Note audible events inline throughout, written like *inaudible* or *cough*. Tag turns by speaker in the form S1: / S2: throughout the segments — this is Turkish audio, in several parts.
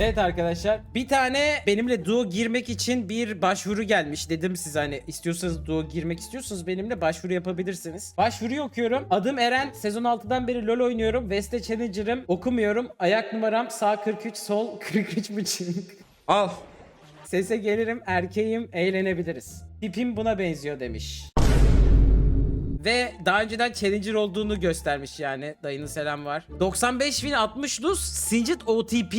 S1: Evet arkadaşlar bir tane benimle duo girmek için bir başvuru gelmiş. Dedim size hani istiyorsanız duo girmek istiyorsanız benimle başvuru yapabilirsiniz. Başvuruyu okuyorum. Adım Eren. Sezon 6'dan beri LoL oynuyorum. West'e Challenger'ım. Okumuyorum. Ayak numaram sağ 43 sol *laughs* 43 buçuk.
S2: Al.
S1: Sese gelirim erkeğim eğlenebiliriz. Tipim buna benziyor demiş. Ve daha önceden Challenger olduğunu göstermiş yani. Dayının selam var. 95.060 luz Singed OTP.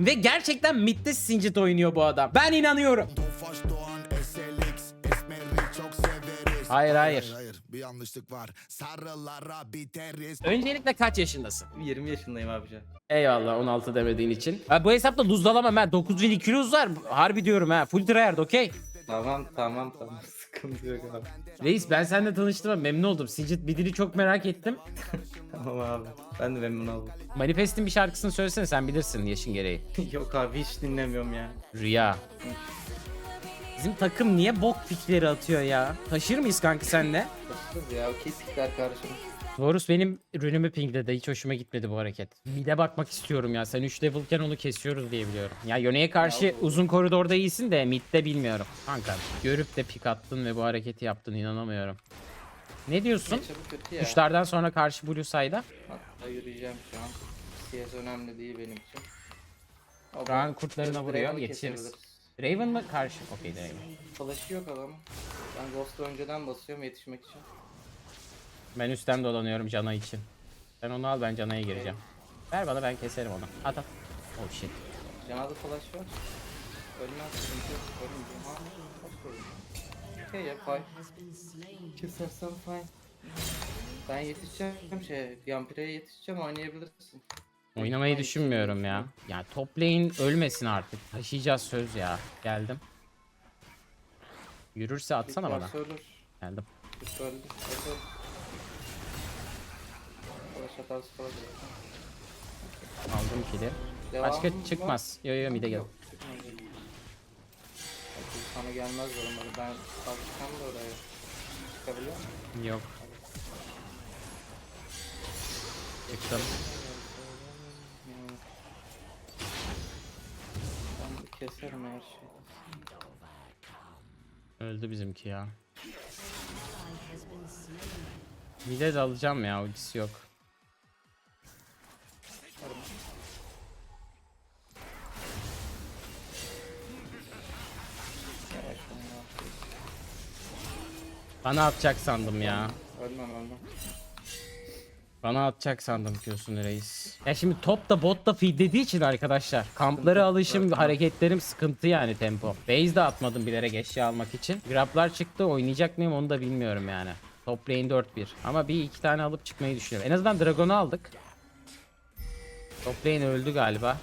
S1: Ve gerçekten midde Singed oynuyor bu adam. Ben inanıyorum.
S3: Tofaş Doğan SLX Esmer'i çok severiz
S1: Hayır, hayır.
S3: Hayır bir yanlışlık var Sarılara biteriz
S1: Öncelikle kaç yaşındasın?
S2: 20 yaşındayım abici.
S1: Eyvallah 16 demediğin için. Ha, bu hesapta luzdalamam ha. 9200 var. Harbi diyorum ha. Full tryhard okey.
S2: Tamam tamam tamam sıkıntı yok abi.
S1: Reis ben seninle tanıştığıma memnun oldum. Singed Bidil'i çok merak ettim. *laughs*
S2: Tamam abi. Ben de memnun oldum.
S1: Manifest'in bir şarkısını söylesene sen bilirsin yaşın gereği. *laughs*
S2: yok abi hiç dinlemiyorum ya.
S1: Rüya. Bizim takım niye bok pikleri atıyor ya? Taşır mıyız kanka senle?
S2: Başlarız ya okey pikler
S1: Horus benim ürünümü pingledi. Hiç hoşuma gitmedi bu hareket. Mide bakmak istiyorum ya. Sen 3 level'ken onu kesiyoruz diye biliyorum. Ya Yone'ye karşı uzun koridorda iyisin de midde bilmiyorum. Kanka görüp de pik attın ve bu hareketi yaptın inanamıyorum. Ne diyorsun?
S2: Ya.
S1: Kuşlardan sonra karşı Blue Side'a.
S2: Yürüyeceğim şu an. CS önemli değil benim için.
S1: Kaan kurtlarına vuruyor. Geçiririz. Raven mı karşı? Okey Raven.
S2: Flash'ı yok adamın. Ben Ghost'u önceden basıyorum yetişmek için.
S1: Ben üstten dolanıyorum Cana için. Sen onu al ben Cana'ya gireceğim. Ver bana ben keserim onu. At at. Oh shit.
S2: Cenazı flash var. Ölmez yok. Ölmeyeceğim. Ha. Okey ya fine. Kesersen fine. Ben yetişeceğim şey, Yampire'ye yetişeceğim oynayabilirsin.
S1: Oynamayı düşünmüyorum ya. Ya top lane ölmesin artık. Taşıyacağız söz ya. Geldim. Yürürse atsana bana. Geldim.
S2: Öldü. Flash atar.
S1: Aldım kili.
S2: Devamı
S1: Başka
S2: var.
S1: çıkmaz. Yo yo mide gel.
S2: Yok, çıkmaz. Belki Sana gelmez umarım. Ben kalkacağım da oraya. Çıkabiliyor muyum?
S1: Yok. Çıktım.
S2: Hmm. Ben bir keserim her şeyi.
S1: Öldü bizimki ya. Mide de alacağım ya ultisi yok. Bana atacak sandım ya.
S2: Ölmem ölmem.
S1: Bana atacak sandım Q'sunu reis. Ya şimdi top da bot da feed dediği için arkadaşlar. Kamplara alışım hareketlerim sıkıntı yani tempo. Base de atmadım bilerek eşya almak için. Grablar çıktı oynayacak mıyım onu da bilmiyorum yani. Top lane 4-1. Ama bir iki tane alıp çıkmayı düşünüyorum. En azından Dragon'u aldık. Top lane öldü galiba.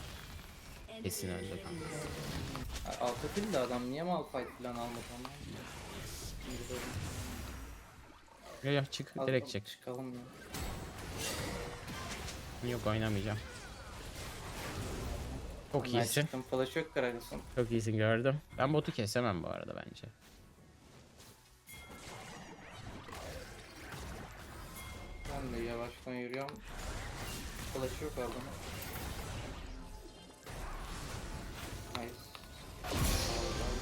S1: Kesin öldü kanka.
S2: Alta kill de adam niye mal fight falan almadı ama.
S1: Yok yok çık direkt çık.
S2: Çıkalım ya.
S1: Yok oynamayacağım. Çok
S2: Ben
S1: iyisin.
S2: çıktım flash yok Gragas'ın.
S1: Çok iyisin gördüm. Ben botu kesemem bu arada bence.
S2: Ben de yavaştan yürüyorum. Flash yok aldım.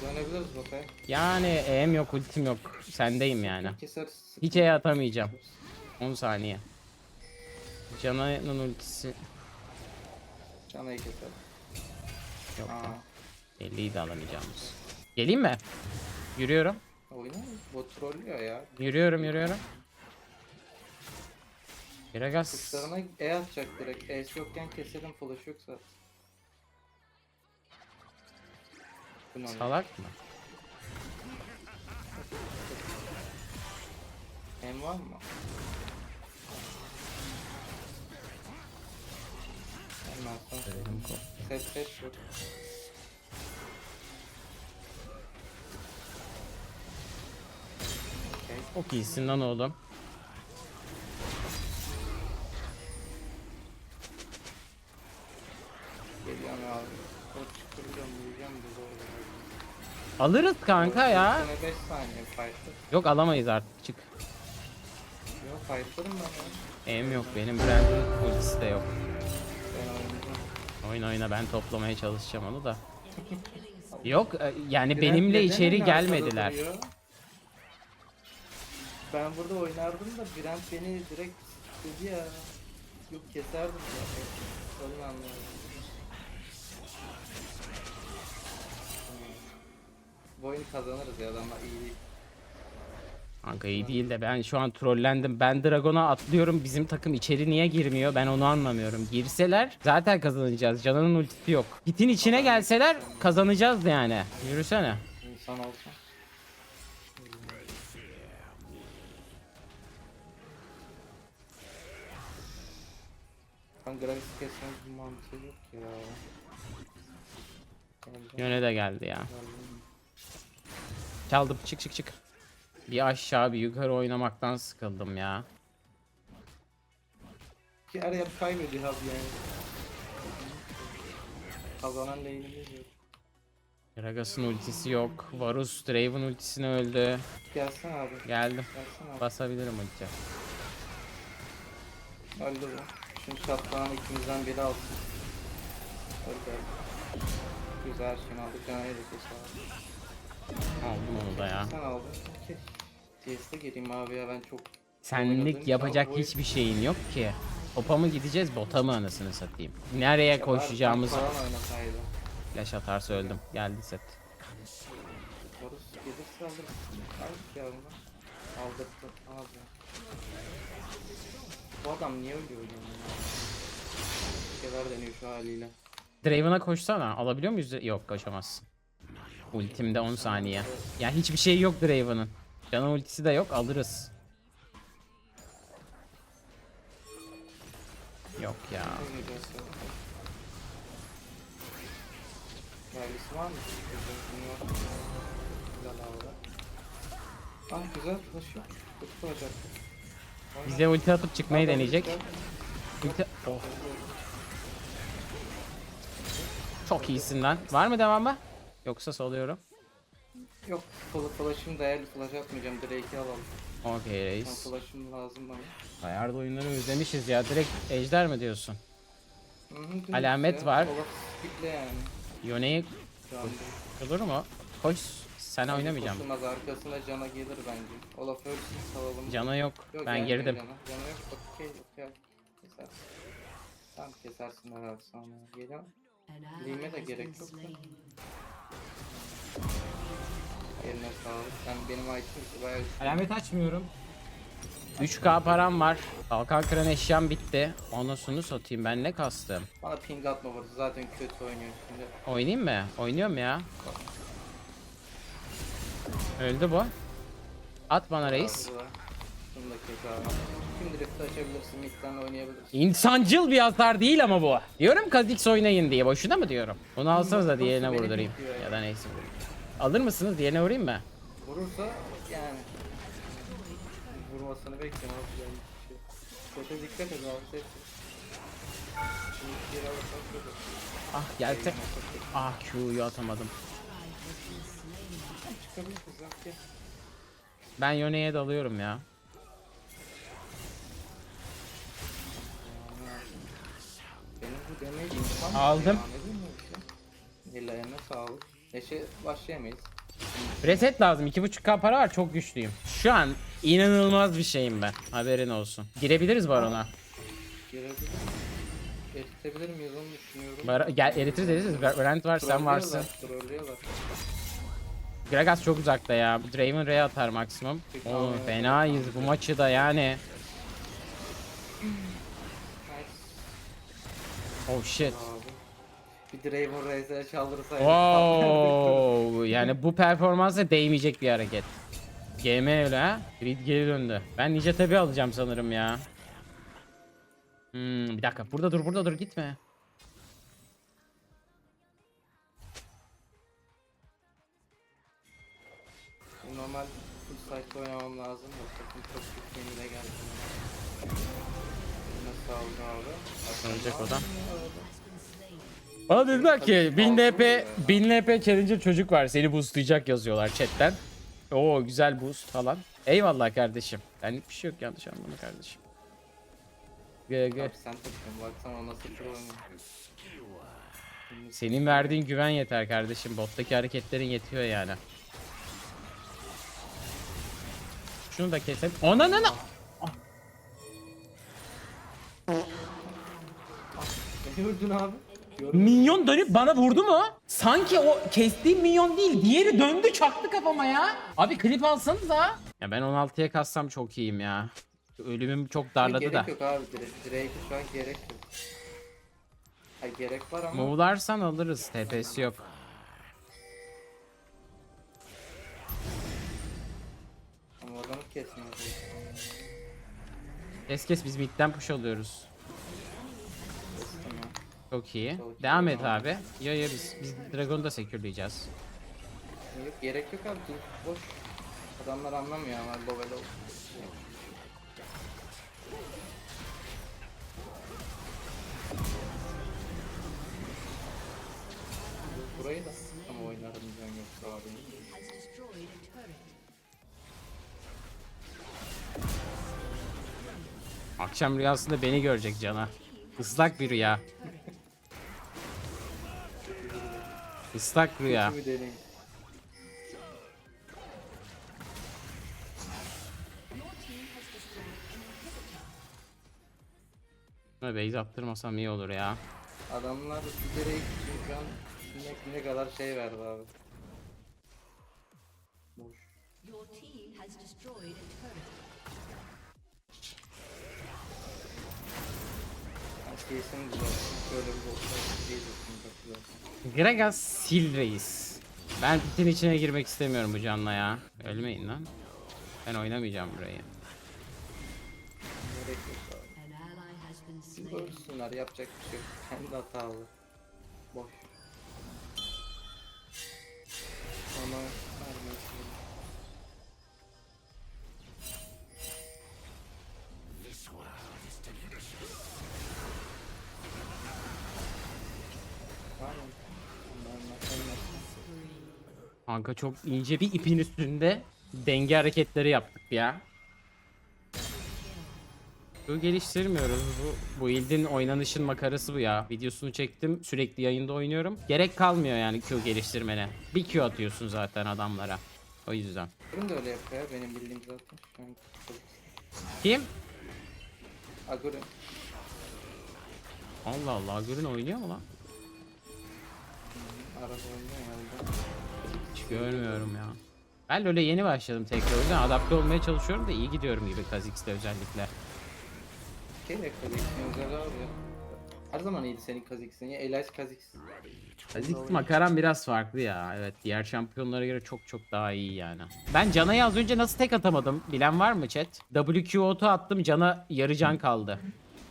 S2: Dönebiliriz bakaya.
S1: Yani EM yok ultim yok. Sendeyim yani.
S2: Keseriz.
S1: Hiç E atamayacağım. 10 saniye. Cana'nın ultisi
S2: Canayı keser.
S1: yok.
S2: Aa.
S1: 50'yi de alamayacağımız. Geleyim mi? Yürüyorum.
S2: Oyna. Bu trollüyor ya.
S1: Yürüyorum yürüyorum. Gragas
S2: Kuşlarına E atacak direkt. E'si yokken keselim flash yoksa. Ne oluyor?
S1: salak mı?
S2: Em var mı? Hemen
S1: kol.
S2: Ses ses. Okey.
S1: Çok iyisin lan oğlum.
S2: Geliyorum abi. Çok çıkıracağım, yiyeceğim de zor geliyor.
S1: Alırız kanka ya.
S2: Sene 5 saniye fight'ı.
S1: Yok alamayız artık çık.
S2: Yok fight'larım ben ya.
S1: EM yok benim Brand'in ultisi de yok.
S2: Oynayacağım.
S1: Oyna ben toplamaya çalışacağım onu da. Yok e, yani benimle içeri gelmediler.
S2: Ben burada oynardım da Brent beni direkt dedi ya. Yok keserdim zaten. Onu anlamadım. Bu oyunu kazanırız ya adamlar iyi değil.
S1: Kanka iyi değil de ben şu an trollendim. Ben Dragon'a atlıyorum. Bizim takım içeri niye girmiyor? Ben onu anlamıyorum. Girseler zaten kazanacağız. Canan'ın ultisi yok. Pitin içine gelseler kazanacağız yani. Yürüsene.
S2: İnsan olsa. Ben Gravis kesmek bir mantığı yok ya.
S1: Yöne de geldi ya.
S2: geldim.
S1: Çaldım. Çık çık çık. Bir aşağı bir yukarı oynamaktan sıkıldım ya.
S2: Ki her yer kaybediyor abi yani. Kazanan lane'imiz yok.
S1: Gragas'ın ultisi yok. Varus Draven ultisine öldü.
S2: Gelsin abi.
S1: Geldim.
S2: Gelsin abi.
S1: Basabilirim ulti.
S2: Öldü bu. Şimdi şatkanı ikimizden biri alsın. Öldü. Güzel şimdi aldık. Canayı da kes abi.
S1: Aldım onu da ya.
S2: Sen aldın. Okey. TS'de gireyim abi ya ben çok
S1: Senlik yapacak
S2: için
S1: hiçbir şeyin yok ki. Topa mı gideceğiz bota mı anasını satayım. Nereye koşacağımızı
S2: Falan oynasaydı.
S1: flash atarsa öldüm. Geldi set.
S2: Horus gelirse alırız. Aldık ya bunu. Aldırttı. Abi. Bu adam niye ölüyor ya? Şeyler deniyor şu haliyle.
S1: Draven'a koşsana. Alabiliyor muyuz? Yok koşamazsın. Ultimde 10 saniye. Ya hiçbir şey yok Draven'ın. Canın ultisi de yok alırız. Yok ya.
S2: Yerlisi var mı? Ah güzel flash yok.
S1: Bize ulti atıp çıkmayı deneyecek. Ulti... Oh. Çok iyisin lan. Var mı devamı? Yoksa soluyorum.
S2: Yok flash, flash'ım değerli flash atmayacağım. Drake'i alalım.
S1: Okey
S2: Son
S1: reis.
S2: flash'ım lazım bana.
S1: Ayarda oyunları özlemişiz ya. Direkt ejder mi diyorsun?
S2: Hı hı, dümdüz
S1: Alamet
S2: ya.
S1: var.
S2: Olaf skip'le yani.
S1: Yone'yi
S2: Şu anda.
S1: mu? Koş. Sen oynamayacağım.
S2: Koşulmaz arkasına cana gelir bence. Olaf ölsün salalım.
S1: Cana yok.
S2: Yok,
S1: Ben
S2: gelmiyor
S1: girdim.
S2: Cana. Cana yok. Okey okey. Kesersin. Tamam kesersin herhalde sonra. Geliyor. Lime de gerek yok. da. Sağlık. Ben benim item bayağı
S1: Alamet açmıyorum. 3K param var. Kalkan kıran eşyam bitti. Onusunu satayım. Ben ne kastım?
S2: Bana ping atma burada zaten kötü oynuyor şimdi.
S1: Oynayayım mı? Oynuyorum ya. Öldü bu. At bana reis.
S2: Ağzı var. Şunu da kes abi. Şimdi drift açabilirsin, midden oynayabilirsin.
S1: İnsancıl bir hasar değil ama bu. Diyorum Kha'Zix oynayın diye. Boşuna mı diyorum? Bunu alsanız da diğerine vurdurayım.
S2: Ya
S1: da neyse. Alır mısınız? Diğerine vurayım mı?
S2: Vurursa yani vurmasını bekliyorum abi yani şey. Sete dikkat et abi set. Şimdi geri alırsak kötü.
S1: Ah gelse. Ah Q'yu atamadım.
S2: Çıkabiliriz ya. Gel.
S1: Ben Yone'ye dalıyorum ya.
S2: Benim bu demeyi
S1: Aldım.
S2: ya? Ne diyeyim bu işe? Ellerine sağlık. Eşe başlayamayız.
S1: Reset lazım. 2.5k para var. Çok güçlüyüm. Şu an inanılmaz bir şeyim ben. Haberin olsun. Girebiliriz barona.
S2: Girebilir Eritebilir miyiz onu düşünüyorum.
S1: Bar gel eritiriz eritiriz. Brent var sen varsın.
S2: Trollüyorlar.
S1: Gragas çok uzakta ya. Draven Ray atar maksimum. Oğlum fenayız bu maçı da yani. Oh shit.
S2: Bir Draven Raze'e çaldırsa.
S1: Wow. yani bu performansa değmeyecek bir hareket. GM öyle ha. Grid geri döndü. Ben Ninja Tabi alacağım sanırım ya. Hmm, bir dakika. Burada dur, burada dur. Gitme.
S2: Normal full site oynamam lazım da takım çok kötü yeni geldi. Eline sağlık abi.
S1: Ölecek o da. Bana dediler ki 1000 LP 1000 LP Challenger çocuk var seni boostlayacak yazıyorlar chatten. Oo güzel boost falan. Eyvallah kardeşim. Benlik bir şey yok yanlış anlama kardeşim. Gel gel.
S2: Abi sen baksana nasıl.
S1: Senin verdiğin güven yeter kardeşim. Bottaki hareketlerin yetiyor yani. Şunu da keselim. Ona ne
S2: Ne gördün abi?
S1: Minyon dönüp bana vurdu mu? Sanki o kestiğim minyon değil. Diğeri döndü çaktı kafama ya. Abi klip alsanız ha. Ya ben 16'ya kassam çok iyiyim ya. Ölümüm çok darladı
S2: gerek
S1: da.
S2: yok abi. Direkt, direkt şu an gerek yok. Ay gerek var ama.
S1: Move'larsan alırız. TP'si yok.
S2: Ama adamı kesmiyor.
S1: Kes kes biz midden push alıyoruz. Çok iyi.
S2: Çok iyi
S1: Devam et
S2: ama.
S1: abi. Ya ya biz biz Dragon'u da secure'layacağız.
S2: Yok gerek yok abi. Boş. Adamlar anlamıyor ama level ol. Burayı da ama oynarım ben yoksa abi.
S1: Akşam rüyasında beni görecek cana. Islak bir rüya. Islak rüya.
S2: Deneyim.
S1: Buna base attırmasam iyi olur ya.
S2: Adamlar direkt şu an ne, ne kadar şey verdi abi. Boş.
S4: Your team has destroyed a turret.
S2: Bir güzel.
S1: Gragas sil reis. Ben pitin içine girmek istemiyorum bu canla ya. Ölmeyin lan. Ben oynamayacağım burayı.
S2: Gerek yok abi. Ölsünler yapacak bir şey yok. Kendi hatalı. Boş. Ama
S1: Kanka çok ince bir ipin üstünde denge hareketleri yaptık ya. Bu geliştirmiyoruz. Bu, bu ildin oynanışın makarası bu ya. Videosunu çektim. Sürekli yayında oynuyorum. Gerek kalmıyor yani Q geliştirmene. Bir Q atıyorsun zaten adamlara. O yüzden.
S2: Agur'un da öyle yapıyor ya, benim bildiğim zaten. Şu an
S1: Kim?
S2: Agur'un
S1: Allah Allah. Gürün oynuyor mu lan?
S2: araba oynuyor yanında.
S1: Görmüyorum ya. Ben öyle yeni başladım tekrar. O yüzden adapte olmaya çalışıyorum da iyi gidiyorum gibi Kha'Zix'te özellikle.
S2: Özel abi ya. Her zaman iyiydi senin Kazik'sin ya. Elias Kazix.
S1: Kha'Zix makaram biraz farklı ya. Evet diğer şampiyonlara göre çok çok daha iyi yani. Ben Cana'yı az önce nasıl tek atamadım? Bilen var mı chat? WQ auto attım Can'a yarı can kaldı.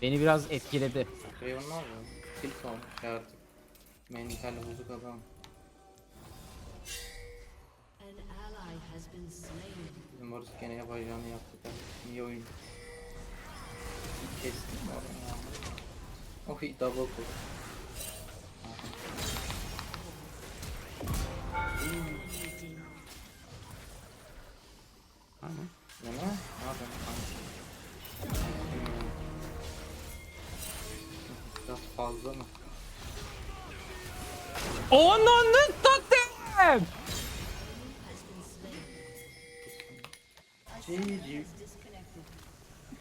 S1: Beni biraz etkiledi.
S2: Şey onlar mı? Tilt olmuş ya artık. Mentali bozuk adam. Bizim Varus gene yapacağını yaptı da. İyi oyun. Kestim oraya ya. Oh double pull.
S1: Tamam.
S2: Ne ne?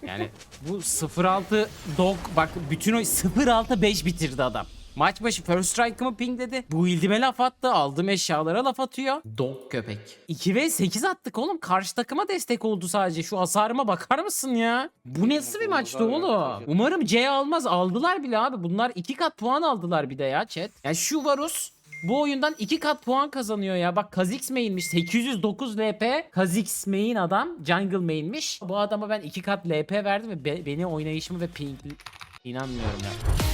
S1: Yani bu 06 dog bak bütün o 06 5 bitirdi adam. Maç başı first strike'ımı pingledi. Bu ildime laf attı. Aldığım eşyalara laf atıyor. Dog köpek. 2 ve 8 attık oğlum. Karşı takıma destek oldu sadece. Şu hasarıma bakar mısın ya? Bu nasıl bir maçtı oğlum? Umarım C almaz. Aldılar bile abi. Bunlar 2 kat puan aldılar bir de ya chat. Yani şu Varus bu oyundan 2 kat puan kazanıyor ya. Bak Kha'Zix main'miş. 809 LP. Kha'Zix main adam. Jungle main'miş. Bu adama ben 2 kat LP verdim ve be- beni oynayışımı ve ping... İnanmıyorum ya.